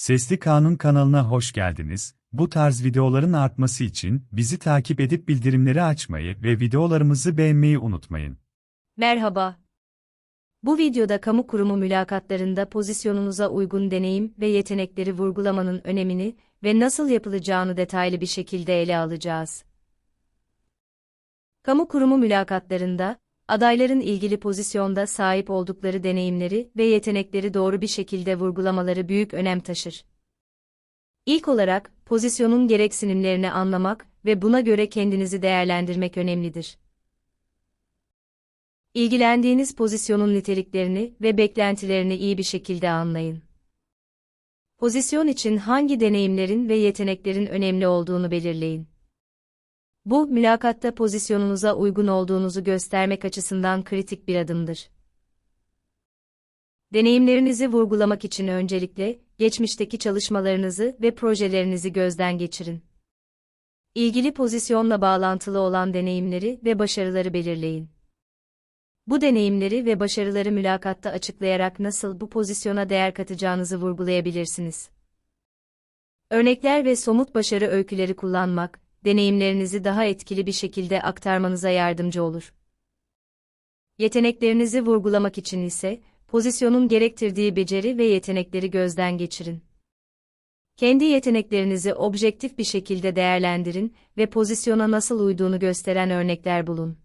Sesli Kanun kanalına hoş geldiniz. Bu tarz videoların artması için bizi takip edip bildirimleri açmayı ve videolarımızı beğenmeyi unutmayın. Merhaba. Bu videoda kamu kurumu mülakatlarında pozisyonunuza uygun deneyim ve yetenekleri vurgulamanın önemini ve nasıl yapılacağını detaylı bir şekilde ele alacağız. Kamu kurumu mülakatlarında, adayların ilgili pozisyonda sahip oldukları deneyimleri ve yetenekleri doğru bir şekilde vurgulamaları büyük önem taşır. İlk olarak, pozisyonun gereksinimlerini anlamak ve buna göre kendinizi değerlendirmek önemlidir. İlgilendiğiniz pozisyonun niteliklerini ve beklentilerini iyi bir şekilde anlayın. Pozisyon için hangi deneyimlerin ve yeteneklerin önemli olduğunu belirleyin. Bu, mülakatta pozisyonunuza uygun olduğunuzu göstermek açısından kritik bir adımdır. Deneyimlerinizi vurgulamak için öncelikle, geçmişteki çalışmalarınızı ve projelerinizi gözden geçirin. İlgili pozisyonla bağlantılı olan deneyimleri ve başarıları belirleyin. Bu deneyimleri ve başarıları mülakatta açıklayarak nasıl bu pozisyona değer katacağınızı vurgulayabilirsiniz. Örnekler ve somut başarı öyküleri kullanmak, deneyimlerinizi daha etkili bir şekilde aktarmanıza yardımcı olur. Yeteneklerinizi vurgulamak için ise, pozisyonun gerektirdiği beceri ve yetenekleri gözden geçirin. Kendi yeteneklerinizi objektif bir şekilde değerlendirin ve pozisyona nasıl uyduğunu gösteren örnekler bulun.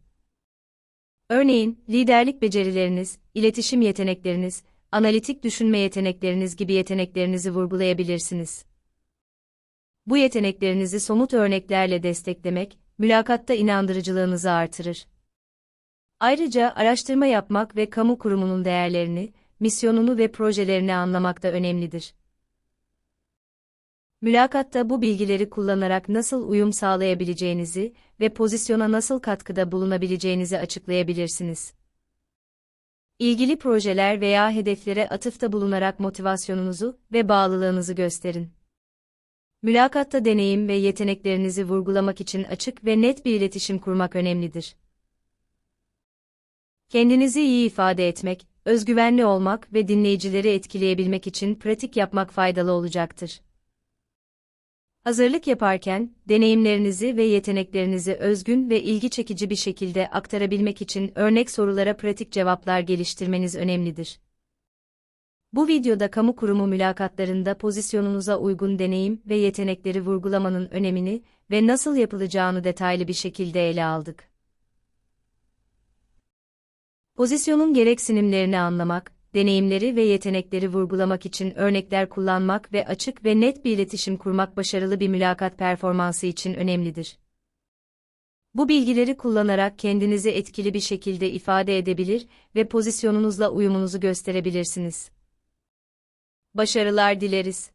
Örneğin, liderlik becerileriniz, iletişim yetenekleriniz, analitik düşünme yetenekleriniz gibi yeteneklerinizi vurgulayabilirsiniz. Bu yeteneklerinizi somut örneklerle desteklemek, mülakatta inandırıcılığınızı artırır. Ayrıca araştırma yapmak ve kamu kurumunun değerlerini, misyonunu ve projelerini anlamak da önemlidir. Mülakatta bu bilgileri kullanarak nasıl uyum sağlayabileceğinizi ve pozisyona nasıl katkıda bulunabileceğinizi açıklayabilirsiniz. İlgili projeler veya hedeflere atıfta bulunarak motivasyonunuzu ve bağlılığınızı gösterin. Mülakatta deneyim ve yeteneklerinizi vurgulamak için açık ve net bir iletişim kurmak önemlidir. Kendinizi iyi ifade etmek, özgüvenli olmak ve dinleyicileri etkileyebilmek için pratik yapmak faydalı olacaktır. Hazırlık yaparken, deneyimlerinizi ve yeteneklerinizi özgün ve ilgi çekici bir şekilde aktarabilmek için örnek sorulara pratik cevaplar geliştirmeniz önemlidir. Bu videoda kamu kurumu mülakatlarında pozisyonunuza uygun deneyim ve yetenekleri vurgulamanın önemini ve nasıl yapılacağını detaylı bir şekilde ele aldık. Pozisyonun gereksinimlerini anlamak, deneyimleri ve yetenekleri vurgulamak için örnekler kullanmak ve açık ve net bir iletişim kurmak başarılı bir mülakat performansı için önemlidir. Bu bilgileri kullanarak kendinizi etkili bir şekilde ifade edebilir ve pozisyonunuzla uyumunuzu gösterebilirsiniz. Başarılar dileriz.